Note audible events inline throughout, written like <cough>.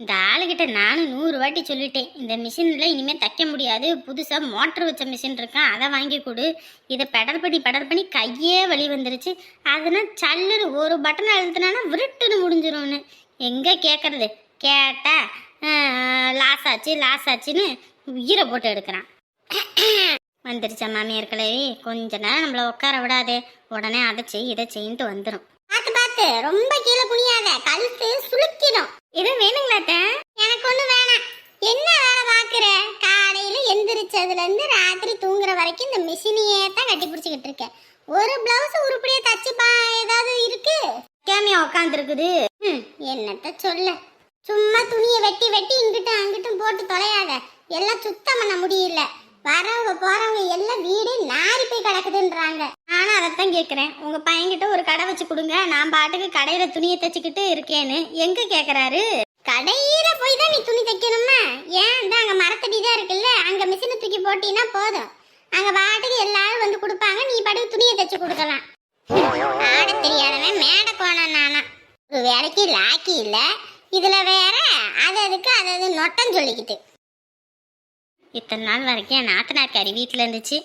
இந்த ஆளுகிட்ட நானும் நூறு வாட்டி சொல்லிட்டேன் இந்த மிஷினில் இனிமேல் தைக்க முடியாது புதுசாக மோட்டர் வச்ச மிஷின் இருக்கான் அதை வாங்கி கொடு. இதை பெடல் பண்ணி பெடல் பண்ணி கையே வலி வந்துருச்சு. அதனால் சல்லுன்னு ஒரு பட்டன் அழுத்தினானா விருட்டுன்னு முடிஞ்சிரும்னு. எங்கே கேட்குறது கேட்டா லாஸ் ஆச்சு லாஸ் ஆச்சுன்னு உயிரை போட்டு எடுக்கிறான். வந்துருச்சா மாமியார் கிழவி கொஞ்ச நேரம் நம்மளை உட்கார விடாதே. உடனே அதை செய் இதை செய்யிட்டு வந்துடும் பார்த்து பார்த்து ரொம்ப கீழே இருக்கேன். ஒரு பிளவுஸ் உருப்படியா தச்சுப்பா. ஏதாவது இருக்கு? கேமியா உட்காந்துருக்குது என்னத்த சொல்ல? சும்மா துணியை வெட்டி வெட்டி இங்கிட்டும் அங்கிட்டும் போட்டு தொலையாத. எல்லாம் சுத்தம் பண்ண முடியல. வரவங்க போறவங்க எல்லாம் வீடே நாரி போய் கிடக்குதுன்றாங்க. நானும் அதைத்தான் கேட்குறேன் உங்க பையன்கிட்ட ஒரு கடை வச்சு கொடுங்க. நான் பாட்டுக்கு கடையில துணியை தச்சுக்கிட்டு இருக்கேன்னு. எங்க கேக்குறாரு? கடையில போய் தான் நீ துணி தைக்கணுமா? ஏன்? இந்த அங்க மரத்தடி தான் இருக்குல்ல. அங்க மிஷினை தூக்கி போட்டீங்கன்னா போதும். அங்க பாட்டுக்கு எல்லாரும் வந்து கொடுப்பாங்க. நீ பாட்டுக்கு துணியை தைச்சு கொடுக்கலாம். ஆட தெரியாதவன் மேடை கோணம் நானா. ஒரு வேலைக்கு லாக்கி இல்ல. இதுல வேற அது அதுக்கு அது அது நொட்டம் சொல்லிக்கிட்டு. இத்தனை நாள் வரைக்கும் என் நாத்தனார்காரி வீட்டில் இருந்துச்சு.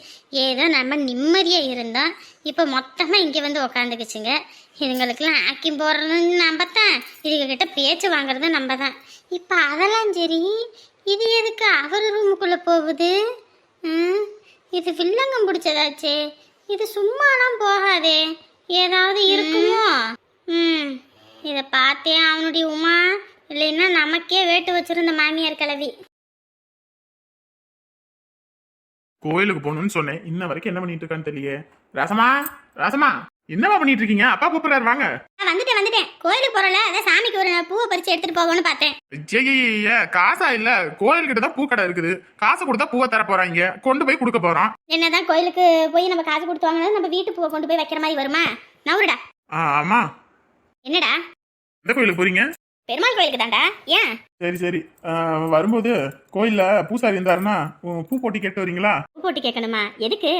ஏதோ நம்ம நிம்மதியாக இருந்தோம். இப்போ மொத்தமாக இங்கே வந்து உக்காந்துக்குச்சுங்க. இதுங்களுக்கெல்லாம் ஆக்கி போடுறதுன்னு நம்ம தான் இதுகிட்ட பேச்சு வாங்குறது நம்ம தான் இப்போ அதெல்லாம் சரி. இது எதுக்கு? அவர் ரூமுக்குள்ளே போகுது. ம், இது வில்லங்கம் பிடிச்சதாச்சே. இது சும்மாலாம் போகாதே. ஏதாவது இருக்குமோ? ம். இதை பார்த்தே அவனுடைய உமா இல்லைன்னா நமக்கே வேட்டு வச்சிருந்த மாமியார் கிளவி கோயிலுக்கு போகணும்னு சொன்னேன். இன்ன வரைக்கும் என்ன பண்ணிட்டு இருக்கான்னு தெரியலையே. ராசமா ராசமா என்னவா பண்ணிட்டு இருக்கீங்க அப்பா கூப்பிடுறாரு வாங்க. நான் வந்துட்டேன் வந்துட்டேன். கோயிலுக்கு போறல அதான் சாமிக்கு ஒரு பூவை பறிச்சு எடுத்துட்டு போவோம்னு பார்த்தேன். ஐயையைய, காசா இல்ல. கோயில் கிட்ட தான் பூக்கடை இருக்குது. காசு கொடுத்தா பூவை தர போறாங்க. கொண்டு போய் கொடுக்க போறோம் என்னதான் கோயிலுக்கு போய் நம்ம காசு கொடுத்து வாங்கினா நம்ம வீட்டு பூவை கொண்டு போய் வைக்கிற மாதிரி வருமா? நவுருடா. ஆமா. என்னடா? எந்த கோயிலுக்கு போறீங்க? பெருமாள் கோயிலுக்கு தான்டா? ஏன்? சரி சரி. வரும்போது கோயில்ல பூசாரி இருந்தாருன்னா உ, பூ போட்டி கேட்டு வரீங்களா? பூ போட்டு கேட்கணுமா? எதுக்கு?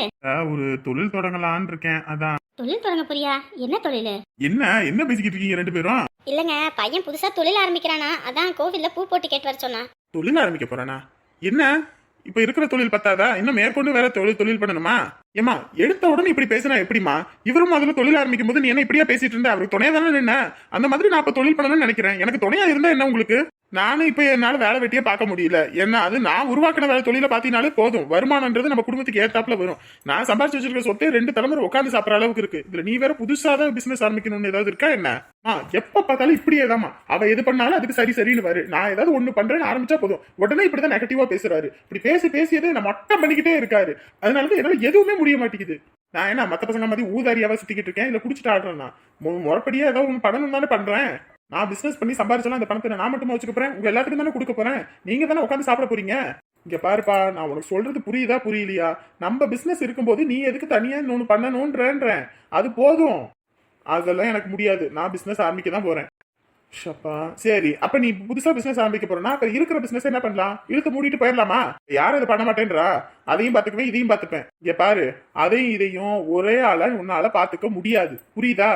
ஒரு தொழில் தொடங்கலான்னு இருக்கேன் அதான். தொழில் தொடங்க போறியா? என்ன தொழில்? என்ன? என்ன பேசிக்கிட்டு இருக்கீங்க ரெண்டு பேரும்? இல்லைங்க பையன் புதுசா தொழில் ஆரம்பிக்கிறானா? அதான் கோவில்ல பூ போட்டு கேட்டு வர சொன்னா தொழில் ஆரம்பிக்க போறானா? என்ன? இப்ப இருக்கிற தொழில் பத்தாதா? இன்னும் மேற்கொண்டு வேற தொழில் தொழில் பண்ணணுமா? ஏமா எடுத்த உடனே இப்படி பேசினா எப்படிமா இவரும் அதுல தொழில் ஆரம்பிக்கும் போது நீ என்ன இப்படியா பேசிட்டு இருந்த? அவருக்கு துணையா தானே நின்ன? அந்த மாதிரி நான் இப்ப தொழில் பண்ணணும்னு நினைக்கிறேன். எனக்கு துணையா இருந்தா என்ன உங்களுக்கு? நானும் இப்ப என்னால வேலை வெட்டியே பார்க்க முடியல. என்ன அது? நான் உருவாக்கின வேலை தொழில பாத்தீங்கனாலே போதும். வருமானம்ன்றது நம்ம குடும்பத்துக்கு ஏத்தாப்புல வரும். நான் சம்பாதிச்சு வச்சிருக்க சொத்தே ரெண்டு தலைமுறை உட்காந்து சாப்பிட்ற அளவுக்கு இருக்கு. இதுல நீ வேற புதுசா தான் பிசினஸ் ஆரம்பிக்கணும்னு ஏதாவது இருக்கா என்ன? ஆ எப்ப பார்த்தாலும் இப்படியே தாமா அவ எது பண்ணாலும் அதுக்கு சரி சரின்னு வரு நான் ஏதாவது ஒண்ணு பண்றேன்னு ஆரம்பிச்சா போதும். உடனே இப்படிதான் நெகட்டிவா பேசுறாரு. இப்படி பேசி பேசியதே நான் மட்டம் பண்ணிக்கிட்டே இருக்காரு. அதனாலதான் என்னால எதுவுமே முடிய மாட்டேங்குது. நான் என்ன மத்த பசங்க மாதிரி ஊதாரியாவா சுத்திக்கிட்டு இருக்கேன்? இல்ல குடிச்சிட்டு ஆடுறேன்னா முறைப்படியா ஏதாவது ஒன்று பண்ணணும் தானே பண்றேன். நான் பிசினஸ் பண்ணி சம்பாரிச்சலாம் அந்த பணத்தை நான் மட்டும் வச்சுக்க உங்க எல்லாத்துக்கும் தானே கொடுக்க போறேன். நீங்க தானே உட்காந்து சாப்பிட போறீங்க? இங்க பாருப்பா நான் உனக்கு சொல்றது புரியுதா புரியலையா? நம்ம பிசினஸ் இருக்கும்போது நீ எதுக்கு தனியா ஒன்று பண்ணணும்ன்றேன் அது போதும். அதெல்லாம் எனக்கு முடியாது. நான் பிசினஸ் ஆரம்பிக்க தான் போறேன். ஷப்பா சரி. அப்ப நீ புதுசா பிசினஸ் ஆரம்பிக்க போறனா அப்ப இருக்கிற பிசினஸ் என்ன பண்ணலாம்? இழுத்து மூடிட்டு போயிடலாமா? யாரும் இதை பண்ண மாட்டேன்றா? அதையும் பாத்துக்குவேன் இதையும் பாத்துப்பேன் இங்க பாரு அதையும் இதையும் ஒரே ஆளா உன்னால பாத்துக்க முடியாது. புரியுதா?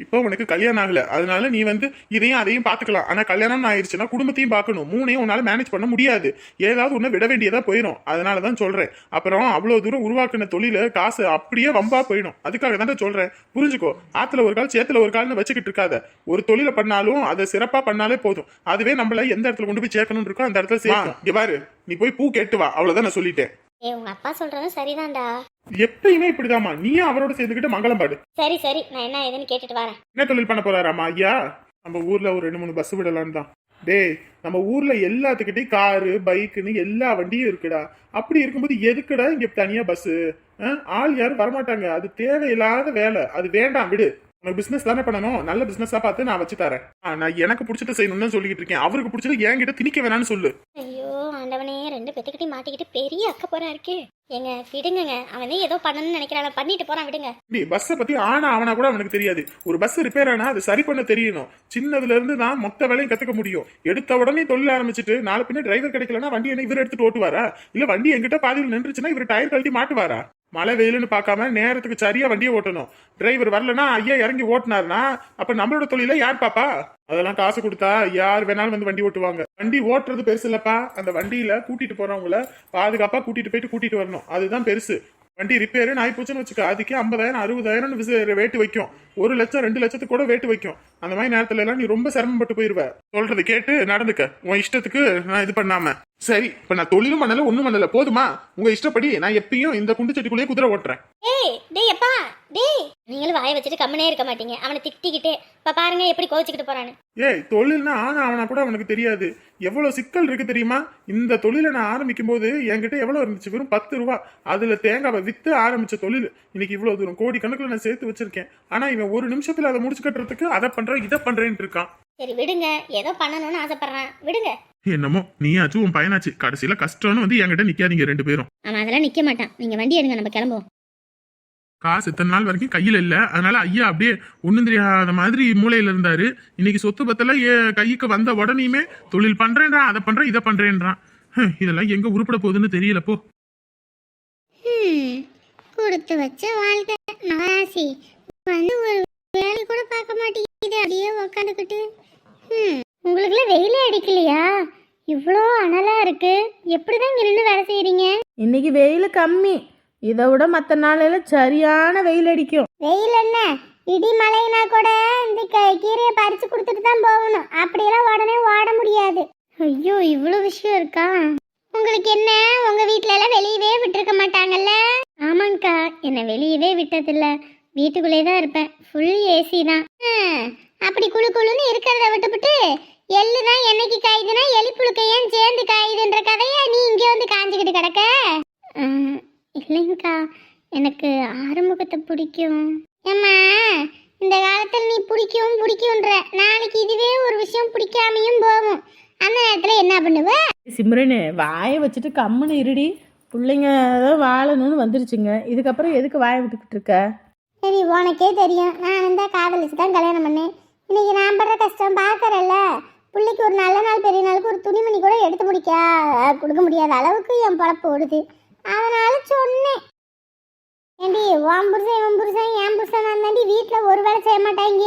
இப்போ உனக்கு கல்யாணம் ஆகல. அதனால நீ வந்து இதையும் அதையும் பாத்துக்கலாம். ஆனா கல்யாணம் ஆயிடுச்சுன்னா குடும்பத்தையும் பார்க்கணும் மூணையும் உன்னால மேனேஜ் பண்ண முடியாது. ஏதாவது ஒன்று விட வேண்டியதா போயிடும் அதனால தான் சொல்றேன். அப்புறம் அவ்வளவு தூரம் உருவாக்குன தொழில காசு அப்படியே வம்பா போயிடும். அதுக்காக தான் சொல்றேன். புரிஞ்சுக்கோ. ஆத்துல ஒரு கால் சேத்துல ஒரு கால்னு வச்சுக்கிட்டு இருக்காத. ஒரு தொழிலை பண்ணாலும் அதை சிறப்பா பண்ணாலே போதும். அதுவே நம்மள எந்த இடத்துல கொண்டு போய் சேர்க்கணும்னு இருக்கோ அந்த இடத்துல சேர்க்கும். இங்க பாரு. நீ போய் பூ கேட்டு வா. அவ்வளவுதான் நான் சொல்லிட்டேன். ஏ உங்க அப்பா சொல்றதும் சரிதான்டா. எப்பயுமே இப்படிதாம்மா. நீயும் அவரோட சேர்ந்துக்கிட்டு மங்களம் பாடு. சரி சரி. நான் என்ன ஏதுன்னு கேட்டுட்டு வரேன். என்ன தொழில் பண்ண போறாராமா ஐயா நம்ம ஊர்ல ஒரு ரெண்டு மூணு பஸ் விடலான்னு தான். டேய் நம்ம ஊர்ல எல்லாத்துக்கிட்டையும் காரு பைக்குன்னு எல்லா வண்டியும் இருக்குடா. அப்படி இருக்கும்போது எதுக்குடா இங்க தனியா பஸ் ஆள் யாரும் வரமாட்டாங்க. அது தேவையில்லாத வேலை. அது வேண்டாம் விடு. உனக்கு பிசினஸ் தானே பண்ணணும். நல்ல பிசினஸா பார்த்து நான் வச்சு தரேன். நான் எனக்கு பிடிச்சத செய்யணும்னு சொல்லிக்கிட்டு இருக்கேன். அவருக்கு பிடிச்சது என்கிட்ட திணிக்க வேணாம்னு சொல்லு. ரெண்டு பேத்துக்கிட்டே மாட்டிக்கிட்டு பெரிய அக்க போறா இருக்கு. ஏங்க விடுங்கங்க. அவன் ஏதோ பண்ணணும்னு நினைக்கிறான். பண்ணிட்டு போறான் விடுங்க. நீ பஸ்ஸை பத்தி ஆனா அவனா கூட அவனுக்கு தெரியாது. ஒரு பஸ் ரிப்பேர் ஆனா அது சரி பண்ண தெரியணும். சின்னதுல இருந்து தான் மொத்த வேலையும் கத்துக்க முடியும். எடுத்த உடனே தொழில் ஆரம்பிச்சுட்டு நாலு பின்ன டிரைவர் கிடைக்கலன்னா வண்டி என்ன இவர் எடுத்துட்டு ஓட்டுவாரா? இல்ல வண்டி எங்கிட்ட பாதியில் நின்றுச்சுன்னா இவர் டயர் கழட்டி மாட்டுவாரா? மழை வெயிலுன்னு பார்க்காம நேரத்துக்கு சரியா வண்டியை ஓட்டணும். டிரைவர் வரலன்னா ஐயா இறங்கி ஓட்டினாருன்னா அப்ப நம்மளோட தொழில யார் பாப்பா? அதெல்லாம் காசு கொடுத்தா யார் வேணாலும் வந்து வண்டி ஓட்டுவாங்க. வண்டி ஓட்டுறது பெருசு இல்லப்பா. அந்த வண்டியில கூட்டிட்டு போறவங்கள பாதுகாப்பா கூட்டிட்டு போயிட்டு கூட்டிட்டு வரணும். அதுதான் பெருசு. வண்டி ரிப்பேரு நாய் போச்சுன்னு வச்சுக்க. அதுக்கே ஐம்பதாயிரம் அறுபதாயிரம் வேட்டு வைக்கும். ஒரு லட்சம் ரெண்டு லட்சத்துக்கு கூட வேட்டு வைக்கும். அந்த மாதிரி நேரத்துல எல்லாம் நீ ரொம்ப சிரமப்பட்டு போயிருவ. சொல்றது கேட்டு நடந்துக்க. உன் இஷ்டத்துக்கு நான் இது பண்ணாம. சரி இப்ப நான் தொழிலும் பண்ணல ஒண்ணும் பண்ணல. போதுமா? உங்க இஷ்டப்படி நான் எப்பயும் இந்த குண்டு செட்டிக்குள்ளேயே குதிரை ஓட்டுறேன். நீங்களும் வாயை வச்சுட்டு கம்மனே இருக்க மாட்டீங்க. அவனை திட்டிக்கிட்டே இப்ப பாருங்க எப்படி கோச்சிக்கிட்டு போறான்னு. ஏய் தொழில்னா ஆனா அவனா கூட அவனுக்கு தெரியாது. எவ்வளவு சிக்கல் இருக்கு தெரியுமா? இந்த தொழிலை நான் ஆரம்பிக்கும் போது என்கிட்ட எவ்வளவு இருந்துச்சு? வெறும் பத்து ரூபா. அதுல தேங்காவை வித்து ஆரம்பிச்ச தொழில். இன்னைக்கு இவ்வளவு தூரம் கோடி கணக்குல நான் சேர்த்து வச்சிருக்கேன். ஆனா இவன் ஒரு நிமிஷத்துல அதை முடிச்சு கட்டுறதுக்கு அதை பண்றேன் இதை பண்றேன்ட்டு இருக்கான். சரி விடுங்க. ஏதோ பண்ணணும்னு ஆசைப்படுறேன். விடுங்க. என்னமோ நீயாச்சும் உன் பையனாச்சு. கடைசியில கஷ்டம்னு வந்து என்கிட்ட நிக்காதீங்க ரெண்டு பேரும். அவன் அதெல்லாம் நிக்க மாட்டான். நீங்க வண்டி எடுங்க நம்ம கிளம்புவோம். காசு இத்தனை நாள் வரைக்கும் கையில இல்ல. அதனால ஐயா அப்படியே ஒண்ணும் தெரியாத மாதிரி மூலையில இருந்தாரு. இன்னைக்கு சொத்து பத்தெல்லாம் ஏ- கைக்கு வந்த உடனேயுமே தொழில் பண்றேன்றான் அதை பண்றேன் இதை பண்றேன்றான். ஹம், இதெல்லாம் எங்க உருப்பட போகுதுன்னு தெரியல போ. கொடுத்து வச்ச வாழ்க்கை நாசி வந்து ஒரு வேலை கூட பார்க்க மாட்டேங்குது அப்படியே உக்காந்துக்கிட்டு. ம் உங்களுக்குலாம் வெயிலே அடிக்கலையா? இவ்வளோ அனலா இருக்கு. எப்படிதான் இங்க நின்று வேலை செய்யறீங்க இன்னைக்கு வெயில் கம்மி. இதை விட மற்ற நாளில் சரியான வெயில் அடிக்கும். வெயில் என்ன? இடி மழைனா கூட இந்த கீரையை பறிச்சு கொடுத்துட்டு தான் போகணும். அப்படியெல்லாம் உடனே ஓட முடியாது. ஐயோ இவ்வளோ விஷயம் இருக்கா? உங்களுக்கு என்ன? உங்க வீட்ல எல்லாம் வெளியவே விட்டுருக்க மாட்டாங்கல்ல? ஆமாங்கக்கா என்னை வெளியவே விட்டதில்ல. வீட்டுக்குள்ளே தான் இருப்பேன். ஃபுல் ஏசி தான். அப்படி குளு குளுன்னு இருக்கிறத விட்டுவிட்டு எள்ளு தான் என்னைக்கு காயுதுன்னா எலி புழுக்க ஏன் சேர்ந்து காயுதுன்ற கதையை நீ இங்கே வந்து காஞ்சிக்கிட்டு கிடக்க ஹம், இல்லைங்கக்கா எனக்கு ஆறுமுகத்தை பிடிக்கும். ஏம்மா இந்த காலத்தில் நீ பிடிக்கும் பிடிக்கும்ன்ற. நாளைக்கு இதுவே ஒரு விஷயம் பிடிக்காமையும் போகும். அந்த நேரத்தில் என்ன பண்ணுவ? சிம்ரனு வாயை வச்சுட்டு கம்முன்னு இருடி. பிள்ளைங்க தான் வாழணும்னு வந்துருச்சுங்க. இதுக்கப்புறம் எதுக்கு வாயை விட்டுக்கிட்டு இருக்க? சரி உனக்கே தெரியும். நான் இந்த காதலிச்சு தான் கல்யாணம் பண்ணேன். இன்னைக்கு நான் படுற கஷ்டம் பார்க்கறல்ல பிள்ளைக்கு ஒரு நல்ல நாள் பெரிய நாளுக்கு ஒரு துணிமணி கூட எடுத்து முடிக்க கொடுக்க முடியாத அளவுக்கு என் பழப்பு ஓடுது. அதனால சொன்னேன். ஏண்டி உன் புருஷன் இவன் புருஷன் என் புருஷன் தாண்டி வீட்டில் ஒரு வேலை செய்ய மாட்டாங்க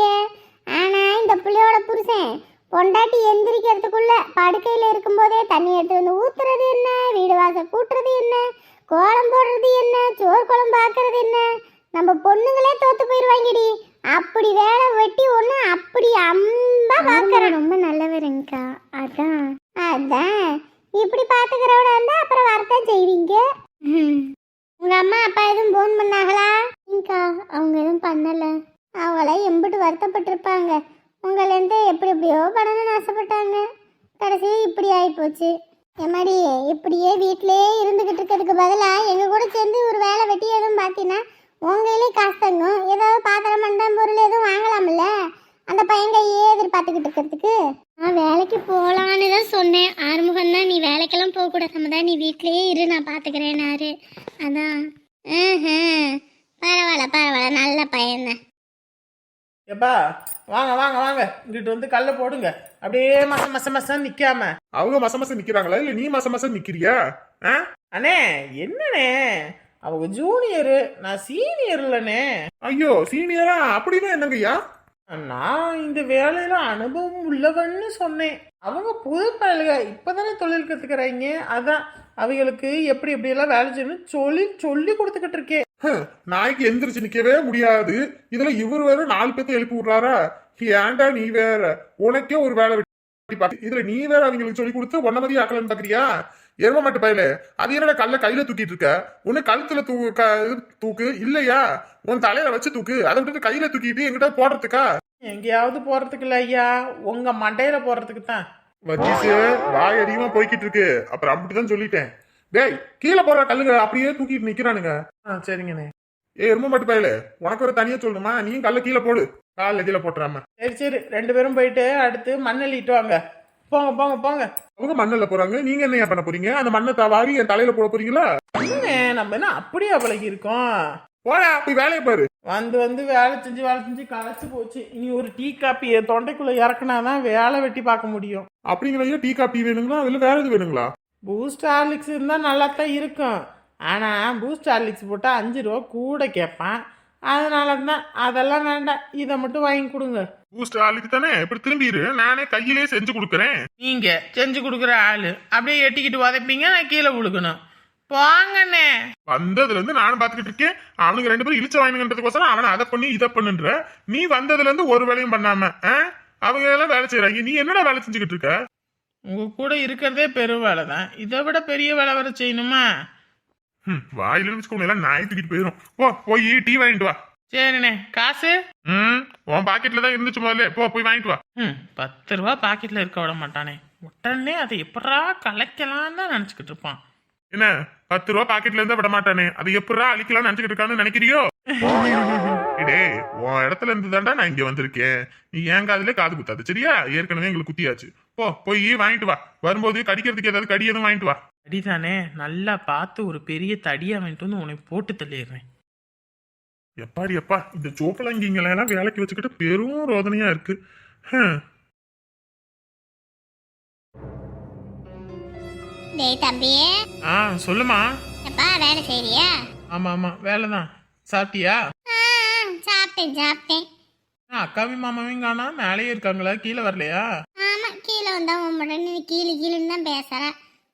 ஆனால் இந்த பிள்ளையோட புருஷன் பொண்டாட்டி எந்திரிக்கிறதுக்குள்ள படுக்கையில் இருக்கும்போதே தண்ணி எடுத்து வந்து ஊத்துறது என்ன? வீடு வாசல் கூட்டுறது என்ன? கோலம் போடுறது என்ன? சோறு குழம்பு ஆக்குறது என்ன? நம்ம பொண்ணுங்களே தோத்து போயிருவாங்கடி அப்படி வேலை வெட்டி ஒண்ணு அப்படி அம்பா பாக்குறேன். ரொம்ப நல்லவருங்கக்கா அதான். அதான். இப்படி பாத்துக்கிறவட இருந்தா அப்புறம் வரத்தான் செய்வீங்க. உங்க அம்மா அப்பா எதுவும் போன் பண்ணாங்களா? இங்கா அவங்க எதுவும் பண்ணல. அவங்கள எம்பிட்டு வருத்தப்பட்டிருப்பாங்க. உங்களேருந்து எப்படி எப்படியோ பண்ணணும்னு ஆசைப்பட்டாங்க. கடைசி இப்படி ஆயிப்போச்சு. எம்மாடி இப்படியே வீட்டிலேயே இருந்துகிட்டு இருக்கிறதுக்கு பதிலாக எங்கள் கூட சேர்ந்து ஒரு வேலை வெட்டி எதுவும் பார்த்தீங்கன்னா உங்களே காசு தங்கும் ஏதாவது பாத்திரம் மண்டம் பொருள் எதுவும் வாங்கலாம்ல அந்த பையன் கையே எதிர்பார்த்துக்கிட்டு இருக்கிறதுக்கு நான் வேலைக்கு போகலான்னு தான் சொன்னேன் ஆறுமுகம் தான் நீ வேலைக்கெல்லாம் போகக்கூடாது நம்ம தான் நீ வீட்டிலேயே இரு நான் பார்த்துக்கிறேன்னாரு அதான் ம்ஹும். பரவாயில்ல பரவாயில்ல நல்ல பையன் எப்பா வாங்க வாங்க வாங்க இங்கிட்டு வந்து கல்ல போடுங்க. அப்படியே மச மச மசம் நிக்காம. அவங்க மச மசம் நிக்கிறாங்களா? இல்ல நீ மச மசம் நிக்கிறியா? அண்ணே என்னண்ணே? அவங்க ஜூனியரு நான் சீனியர் இல்லண்ணே. ஐயோ சீனியரா அப்படின்னா என்னங்கய்யா? நான் இந்த வேலையில அனுபவம் உள்ளவன்னு சொன்னேன். அவங்க புது பயலுக இப்பதானே தொழில் கத்துக்கிறாங்க? அதான் அவங்களுக்கு எப்படி எப்படி எல்லாம் வேலை செய்யணும் சொல்லி சொல்லி கொடுத்துக்கிட்டு இருக்கேன் நாய்க்கு எந்திரிச்சு நிக்கவே முடியாது. இதுல இவர் வேற நாலு பேர்த்த எழுப்பி விடுறாரா? ஏன்டா நீ வேற? உனக்கே ஒரு வேலை வெட்டி இதுல நீ வேற அவங்களுக்கு சொல்லி கொடுத்து ஒன்ன மதியம் ஆக்கலன்னு பாக்குறியா? எரும மாட்டு பயல அது என்னடா கல்ல கையில தூக்கிட்டு இருக்க? உன்னை கழுத்துல தூ க- இது தூக்கு? இல்லையா? உன் தலையில வச்சு தூக்கு. அதை விட்டுட்டு கையில தூக்கிட்டு எங்கிட்ட போடுறதுக்கா? எங்கேயாவது போறதுக்கு இல்ல ஐயா. உங்க மண்டையில போறதுக்கு தான் வஜ்ஜிசு வாய் அதிகமா போய்கிட்டு இருக்கு. அப்புறம் அப்படிதான் சொல்லிட்டேன். டேய் கீழே போடுற கல்லுங்க அப்படியே தூக்கிட்டு நிக்கிறானுங்க. சரிங்கண்ணே. ஏ எரும மாட்டு பயல உனக்கு ஒரு தனியா சொல்லணுமா? நீயும் கல்ல கீழே போடு. கால் கீழே போட்டுறாம. சரி சரி ரெண்டு பேரும் போயிட்டு அடுத்து மண் அள்ளிட்டு வாங்க. போங்க போங்க போங்க. அவங்க மண்ணில் போறாங்க. நீங்க என்ன பண்ண போறீங்க? அந்த மண்ணை தவாரி என் தலையில போட போறீங்களா? நம்ம என்ன அப்படியே பழகி இருக்கோம் போடா போய் வேலையை பாரு. வந்து வந்து வேலை செஞ்சு வேலை செஞ்சு களைச்சு போச்சு. இனி ஒரு டீ காப்பி என் தொண்டைக்குள்ள இறக்குனாதான் வேலை வெட்டி பார்க்க முடியும். அப்படிங்கிற டீ காப்பி வேணுங்களா? அதுல வேற எது வேணுங்களா? பூஸ்ட் ஹார்லிக்ஸ் இருந்தால் நல்லா தான் இருக்கும். ஆனால் பூஸ்ட் ஹார்லிக்ஸ் போட்டால் அஞ்சு ரூபா கூட கேட்பான் அதனால தான் அதெல்லாம் வேண்டாம். இதை மட்டும் வாங்கி கொடுங்க. பூஸ்ட் ஆளுக்கு தானே? இப்படி திரும்பிடு நானே கையிலே செஞ்சு கொடுக்குறேன். நீங்கள் செஞ்சு கொடுக்குற ஆள். அப்படியே எட்டிக்கிட்டு உதைப்பீங்க நான் கீழே விழுக்கணும் போங்கண்ணே வந்ததுல இருந்து நானும் பாத்துக்கிட்டு இருக்கேன். அவனுக்கு ரெண்டு பேரும் இழிச்ச வாங்கினதுக்கோசரம் அவனை அதை பண்ணி இதை பண்ணுன்ற. நீ வந்ததுல இருந்து ஒரு வேலையும் பண்ணாம? அவங்க எல்லாம் வேலை செய்யறாங்க நீ என்னடா வேலை செஞ்சுக்கிட்டு இருக்க? உங்கள் கூட இருக்கிறதே பெரும் வேலை தான். இதை விட பெரிய வேலை வர செய்யணுமா? வாயில வச்சுக்கோங்க எல்லாம் நாய் தூக்கிட்டு போயிடும் போ போய் டீ வாங்கிட்டு வா. சரிண்ணே. காசு? ம் உன் பாக்கெட்ல தான் இருந்துச்சு முதல்ல. போ போய் வாங்கிட்டு வா. ம் பத்து ரூபா பாக்கெட்டில் இருக்க விட மாட்டானே. உடனே அதை எப்படா கலைக்கலான்னு தான் நினச்சிக்கிட்டு இருப்பான். என்ன பத்து ரூபா பாக்கெட்ல இருந்தா விட மாட்டானே அது எப்படா அழிக்கலாம்னு நினைச்சுக்கிட்டு இருக்கான்னு நினைக்கிறியோ? <laughs> டேய் உன் இடத்துல இருந்து தான்டா நான் இங்க வந்திருக்கேன். நீ ஏன் காதுல காது குத்தாது சரியா? ஏற்கனவே எங்களுக்கு குத்தியாச்சு. போ போய் வாங்கிட்டு வா. வரும்போது கடிக்கிறதுக்கு ஏதாவது கடி எதுவும் வாங்கிட்டு வா. அடிதானே நல்லா பார்த்து ஒரு பெரிய தடியாக வாங்கிட்டு வந்து உனக்கு போட்டு தள்ளிடுறேன். எப்பாடி எப்பா இந்த சோப்பலங்கிங்களை எல்லாம் வேலைக்கு வச்சுக்கிட்டு பெரும் ரோதனையா இருக்கு. டேய் தம்பியே ஆ சொல்லுமா. எப்பா வேலை செய்றியா? ஆமாம் ஆமாம் வேலை தான் சாப்பிட்டியா? ஆ, சாப்பிட்டேன் சாப்பிட்டேன். ஆ, அக்காவையும் மாமாவையும் காணா மேலேயே இருக்காங்களா? கீழே வரலையா? ஆமா கீழே வந்தா உன் உடனே கீழே கீழேன்னு தான் பேசுற.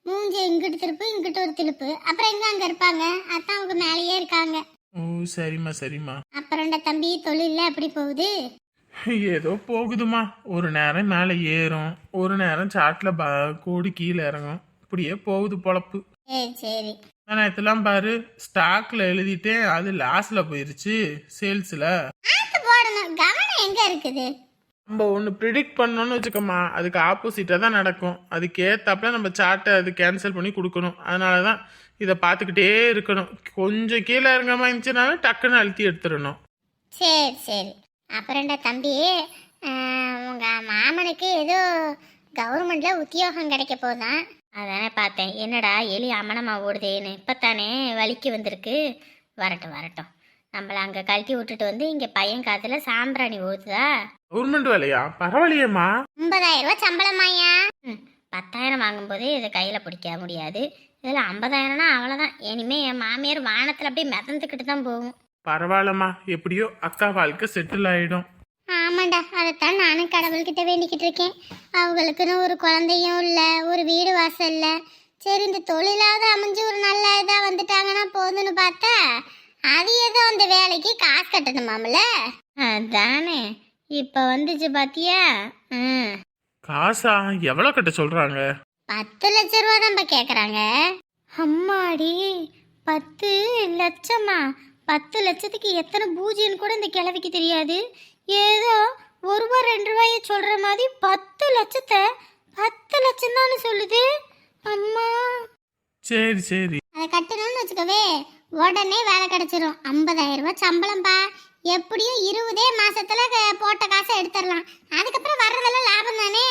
மூஞ்சி இங்கிட்டு திருப்பு இங்கிட்டு ஒரு திருப்பு. அப்புறம் எங்க அங்க இருப்பாங்க? அதான் அவங்க மேலேயே இருக்காங்க. ஓ சரிம்மா சரிம்மா. அப்புறம்டா தம்பி தொழில எப்படி போகுது? ஏதோ போகுதுமா ஒரு நேரம் மேலே ஏறும். ஒரு நேரம் சாட்டில் ப கோடி கீழே இறங்கும். இப்படியே போகுது பொழப்பு. சரி சரி. நான் நேற்றுலாம் பாரு ஸ்டாக்ல எழுதிட்டேன் அது லாஸில் போயிருச்சு சேல்ஸில் எங்க இருக்குது? நம்ம ஒன்று ப்ரிடிக்ட் பண்ணோன்னு வச்சுக்கோமா அதுக்கு ஆப்போசிட்டாக தான் நடக்கும். அதுக்கு ஏத்தாப்புல நம்ம சார்ட்டை அது கேன்சல் பண்ணி கொடுக்கணும். அதனால தான் இதை பார்த்துக்கிட்டே இருக்கணும். கொஞ்சம் கீழே இறங்காம இருந்துச்சுனாலும் டக்குன்னு அழுத்தி எடுத்துடணும். சரி சரி. அப்புறம்டா தம்பி ஆஹ், உங்க மாமனுக்கு ஏதோ கவர்மெண்ட்ல உத்தியோகம் கிடைக்க போதான். அதானே பார்த்தேன். என்னடா எலி அமனமா ஓடுதேன்னு இப்பத்தானே வலிக்கு வந்திருக்கு. வரட்டும் வரட்டும். நம்மள அங்க கழட்டி விட்டுட்டு வந்து இங்க பையன் காத்துல சாம்பிராணி ஊத்துதா? கவர்மெண்ட் வேலையா? பரவாயில்லையேம்மா. ஐம்பதாயிரம் ரூபாய் சம்பளமாயா ம், பத்தாயிரம் வாங்கும்போதே இதை கையில் பிடிக்க முடியாது. இதில் ஐம்பதாயிரம்னா அவ்வளோதான் இனிமே என் மாமியார் வானத்தில் அப்படியே மிதந்துக்கிட்டு தான் போகும். பரவாயில்லம்மா. எப்படியோ அக்கா வாழ்க்கை செட்டில் ஆயிடும். ஆமாண்டா அதைத்தான் நானும் கடவுள்கிட்ட வேண்டிக்கிட்டு இருக்கேன். அவங்களுக்குன்னு ஒரு குழந்தையும் இல்லை ஒரு வீடு வாசல் இல்லை. சரி இந்த தொழிலாவது அமைஞ்சு ஒரு நல்ல இதாக வந்துட்டாங்கன்னா போதும்னு பார்த்தா அது ஏதோ அந்த வேலைக்கு காசு கட்டணுமாம்ல? அதானே இப்போ வந்துச்சு பாத்தியா? ம். காசா? எவ்வளோ கட்ட சொல்றாங்க? பத்து லட்ச ரூபா தான் கேட்குறாங்க அம்மாடி பத்து லட்சமா? பத்து லட்சத்துக்கு எத்தனை பூஜ்ஜியன்னு கூட இந்த கிழவிக்கு தெரியாது. ஏதோ ஒரு ரூபா ரெண்டு ரூபாய சொல்ற மாதிரி பத்து லட்சத்தை பத்து லட்சம் தானே சொல்லுது. அம்மா. சரி சரி. அதை கட்டணும்னு வச்சுக்கவே உடனே வேலை கிடைச்சிரும். ஐம்பதாயிரம் ரூபாய் சம்பளம்பா. எப்படியும் இருபதே மாசத்துல க- போட்ட காசை எடுத்துடலாம். அதுக்கப்புறம் வர்றதெல்லாம் லாபம் தானே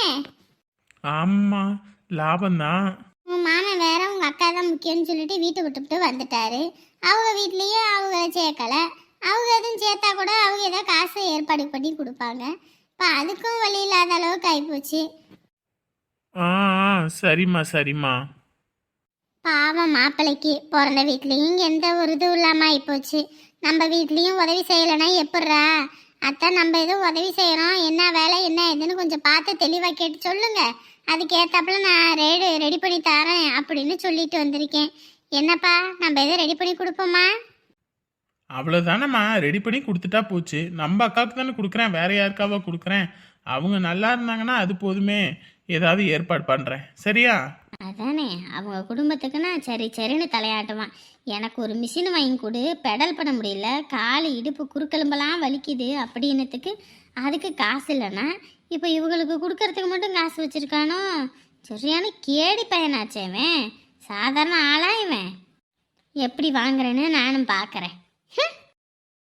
ஆமா லாபம்தான் உன் மாமன் வேற உங்க அக்கா தான் முக்கியம்னு சொல்லிட்டு வீட்டை விட்டுவிட்டு வந்துட்டாரு. அவங்க வீட்லயும் அவங்க சேர்க்கல அவங்க எதுவும் சேர்த்தா கூட அவங்க ஏதோ காசு ஏற்பாடு பண்ணி கொடுப்பாங்க. இப்போ அதுக்கும் வழி இல்லாத அளவுக்கு ஆயிப்போச்சு. ஆ ஆ, சரிம்மா சரிம்மா. பாவம் மாப்பிள்ளைக்கு பிறந்த வீட்லேயும் எந்த ஒரு இதுவும் இல்லாமல் ஆயிப்போச்சு. நம்ம வீட்லேயும் உதவி செய்யலைன்னா எப்பட்றா? அத்தான் நம்ம ஏதோ உதவி செய்கிறோம் என்ன வேலை என்ன ஏதுன்னு கொஞ்சம் பார்த்து தெளிவாக கேட்டு சொல்லுங்க. அதுக்கு ஏத்தாப்புல நான் ரெடி ரெடி பண்ணி தரேன் அப்படின்னு சொல்லிட்டு வந்திருக்கேன். என்னப்பா நம்ம எதுவும் ரெடி பண்ணி கொடுப்போமா? அவ்வளோதானம்மா ரெடி பண்ணி கொடுத்துட்டா போச்சு. நம்ம அக்காவுக்கு தானே கொடுக்குறேன். வேற யாருக்காவா கொடுக்குறேன். அவங்க நல்லா இருந்தாங்கன்னா அது போதுமே. ஏதாவது ஏற்பாடு பண்ணுறேன் சரியா? அதானே. அவங்க குடும்பத்துக்குன்னா சரி சரின்னு தலையாட்டுவான். எனக்கு ஒரு மிஷின் வாங்கி கொடு. பெடல் பண்ண முடியல. கால் இடுப்பு குறுக்கெலும்பெல்லாம் வலிக்குது அப்படின்னத்துக்கு அதுக்கு காசு இல்லைன்னா இப்போ இவங்களுக்கு கொடுக்கறதுக்கு மட்டும் காசு வச்சுருக்கானோ? சரியான கேடி பையனாச்சேவன் சாதாரண ஆளா இவன். எப்படி வாங்குறேன்னு நானும் பார்க்குறேன் Okay